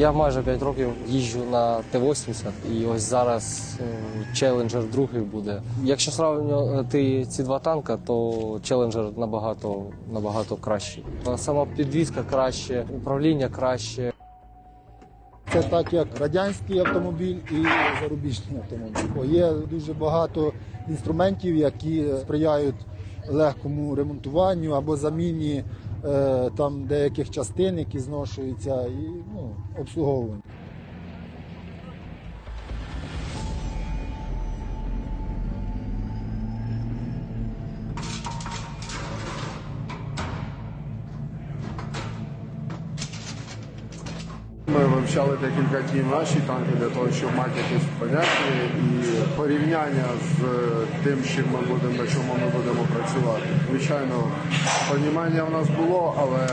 Я майже 5 років їжджу на Т-80, і ось зараз е, челенджер другий буде. Якщо сравнювати ці два танка, то челенджер набагато набагато кращий. Сама підвізка краще, управління краще. Це так як радянський автомобіль і зарубіжний автомобіль. Бо Є дуже багато інструментів, які сприяють легкому ремонтуванню або заміні там деяких частин, які зношуються, і ну, обслуговуванню. Ми вивчали декілька днів наші танки для того, щоб мати якісь поняття і порівняння з тим, чим ми будемо, на чому ми будемо працювати. Звичайно, розуміння в нас було, але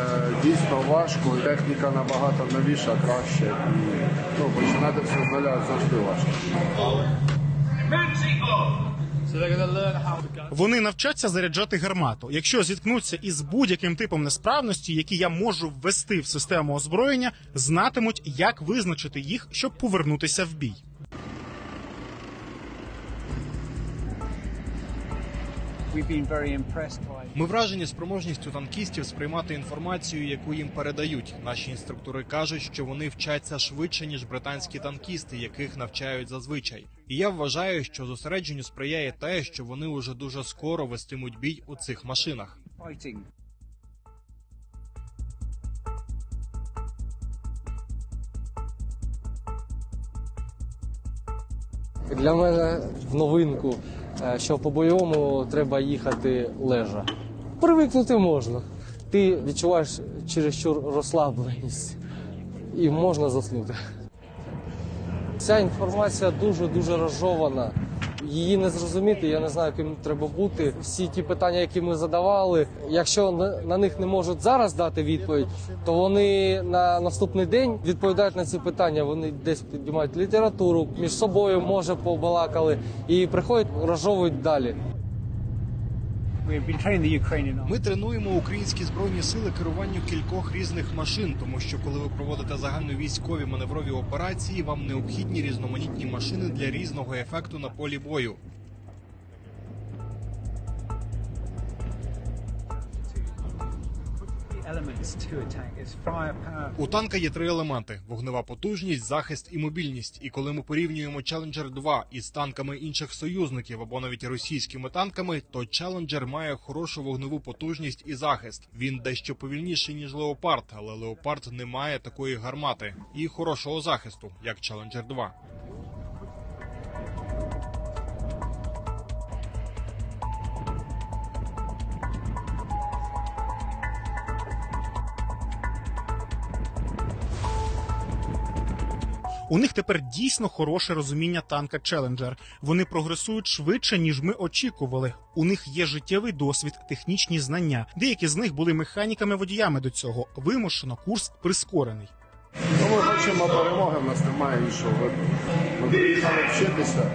дійсно важко. Техніка набагато новіша, краще. І ну, починати все з нуля завжди важко. Вони навчаться заряджати гармату. Якщо зіткнуться із будь-яким типом несправності, які я можу ввести в систему озброєння, знатимуть, як визначити їх, щоб повернутися в бій. Ми вражені спроможністю танкістів сприймати інформацію, яку їм передають. Наші інструктори кажуть, що вони вчаться швидше ніж британські танкісти, яких навчають зазвичай. І я вважаю, що зосередженню сприяє те, що вони уже дуже скоро вестимуть бій у цих машинах. fighting. Для мене в новинку, що по бойовому треба їхати лежа. Привикнути можна. Ти відчуваєш чересчур розслабленість і можна заснути. Ця інформація дуже дуже розжована. Її не зрозуміти, я не знаю, ким треба бути. Всі ті питання, які ми задавали, якщо на, них не можуть зараз дати відповідь, то вони на наступний день відповідають на ці питання. Вони десь піднімають літературу між собою, може, побалакали, і приходять, розжовують далі. Ми тренуємо українські збройні сили керуванню кількох різних машин, тому що коли ви проводите загальновійськові маневрові операції, вам необхідні різноманітні машини для різного ефекту на полі бою. У танка є три елементи: вогнева потужність, захист і мобільність. І коли ми порівнюємо Challenger 2 із танками інших союзників або навіть російськими танками, то Challenger має хорошу вогневу потужність і захист. Він дещо повільніший ніж Леопард, але Леопард не має такої гармати і хорошого захисту, як Challenger 2. У них тепер дійсно хороше розуміння танка Челенджер. Вони прогресують швидше, ніж ми очікували. У них є життєвий досвід, технічні знання. Деякі з них були механіками-водіями до цього. Вимушено курс прискорений. Ну, ми хочемо перемоги, в нас немає іншого. Ми вчитися.